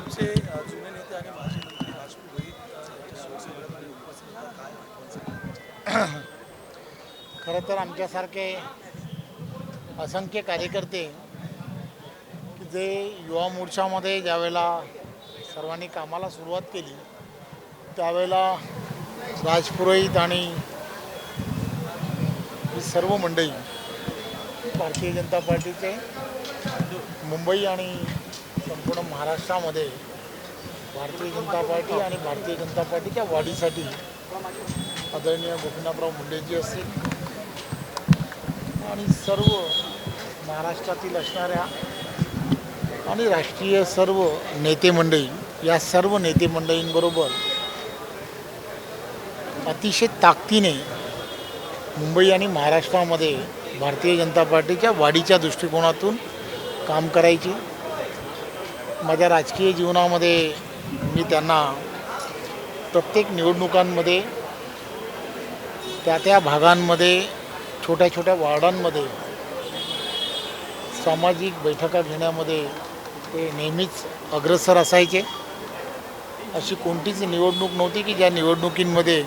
भाजपचे जुने नेते आणि माजी मंत्री राजपूत खरं तर आमच्यासारखे असंख्य कार्यकर्ते की जे युवा मोर्चामध्ये ज्यावेळेला सर्वांनी कामाला सुरुवात केली त्यावेळेला राजपुरोहित आणि सर्व मंडळी भारतीय जनता पार्टीचे मुंबई आणि संपूर्ण महाराष्ट्रामध्ये भारतीय जनता पार्टी आणि भारतीय जनता पार्टीच्या वाढीसाठी आदरणीय गोपीनाथराव मुंडेजी असतील आणि सर्व महाराष्ट्रातील असणाऱ्या आणि राष्ट्रीय सर्व नेते मंडळी या सर्व नेते मंडळींबरोबर अतिशय ताकदीने मुंबई आणि महाराष्ट्रामध्ये भारतीय जनता पार्टीच्या वाढीच्या दृष्टिकोनातून काम करायची. माझ्या राजकीय जीवनामध्ये मी त्यांना प्रत्येक निवडणुकांमध्ये त्या त्या भागांमध्ये छोट्या छोट्या वार्डांमध्ये सामाजिक बैठका घेण्यामध्ये ते नेहमीच अग्रसर असायचे. अशी कोणतीच निवडणूक नव्हती की ज्या निवडणुकींमध्ये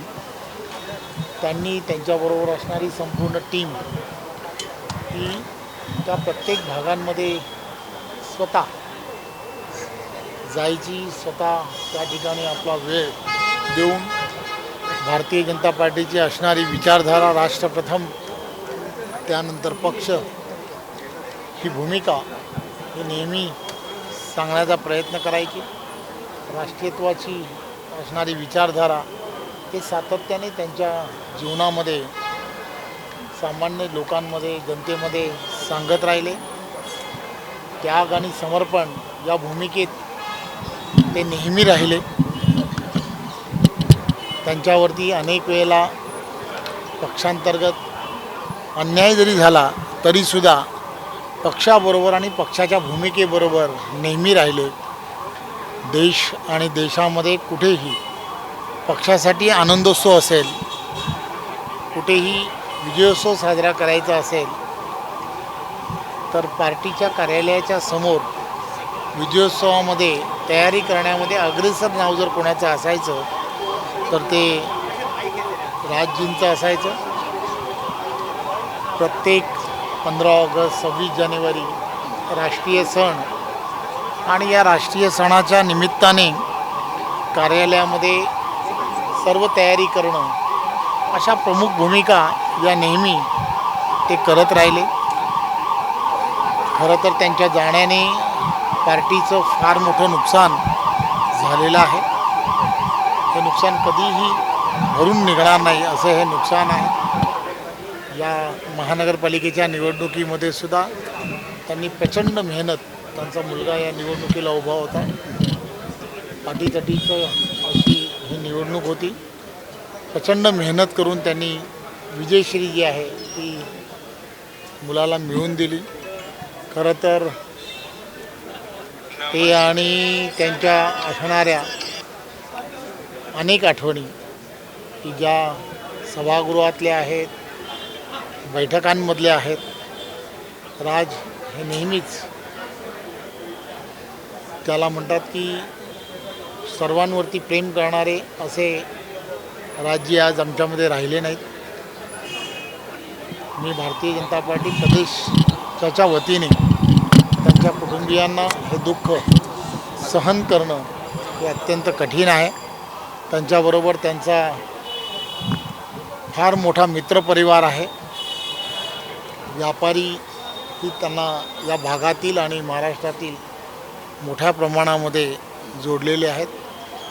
त्यांनी त्यांच्याबरोबर असणारी संपूर्ण टीम ही त्या प्रत्येक भागांमध्ये स्वतः जायची स्वतः त्या ठिकाणी आपला वेळ देऊन भारतीय जनता पार्टीची असणारी विचारधारा राष्ट्रप्रथम त्यानंतर पक्ष ही भूमिका ही नेहमी सांगण्याचा प्रयत्न करायची. राष्ट्रीयत्वाची असणारी विचारधारा ते सातत्याने त्यांच्या जीवनामध्ये सामान्य लोकांमध्ये जनतेमध्ये सांगत राहिले. त्याग आणि समर्पण या भूमिकेत ते नेहमी राहिले. त्यांच्यावरती अनेक वेळेला पक्षांतर्गत अन्याय जरी झाला तरीसुद्धा पक्षाबरोबर आणि पक्षाच्या भूमिकेबरोबर नेहमी राहिले. देश आणि देशामध्ये कुठेही पक्षासाठी आनंदोत्सव असेल कुठेही विजयोत्सव साजरा करायचा असेल तर पार्टीच्या कार्यालयाच्या समोर विजयोत्सवामध्ये तयारी करण्यामध्ये अग्रेसर नाव जर कोणाचं असायचं तर ते राजजींचं असायचं. प्रत्येक पंधरा ऑगस्ट सव्वीस जानेवारी राष्ट्रीय सण आणि या राष्ट्रीय सणाच्या निमित्ताने कार्यालयामध्ये सर्व तयारी करणं अशा प्रमुख भूमिका या नेहमी ते करत राहिले. खरं तर त्यांच्या जाण्याने पार्टीचं फार मोठं नुकसान झालेलं आहे. हे नुकसान कधीही भरून निघणार नाही असं हे नुकसान आहे. या महानगरपालिकेच्या निवडणुकीमध्ये सुद्धा त्यांनी प्रचंड मेहनत त्यांचा मुलगा या निवडणुकीला उभा होता. पाठीतटीचं अशी ही निवडणूक होती. प्रचंड मेहनत करून त्यांनी विजयश्री जी आहे ती मुलाला मिळवून दिली. खरं तर ते आणि त्यांच्या असणाऱ्या अनेक आठवणी की ज्या सभागृहातल्या आहेत बैठकांमधल्या आहेत. राज हे नेहमीच त्याला म्हणतात की सर्वांवरती प्रेम करणारे असे राज्य आज आमच्यामध्ये राहिले नाहीत. मी भारतीय जनता पार्टी प्रदेशच्या वतीने त्यांच्या कुटुंबियांना हे दुःख सहन करणं हे अत्यंत कठीण आहे. त्यांच्याबरोबर त्यांचा फार मोठा मित्रपरिवार आहे. व्यापारी ही त्यांना या भागातील आणि महाराष्ट्रातील मोठ्या प्रमाणामध्ये जोडलेले आहेत.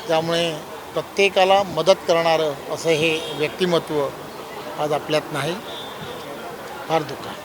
त्यामुळे प्रत्येकाला मदत करणारं असं हे व्यक्तिमत्व आज आपल्यात नाही. फार दुःख आहे.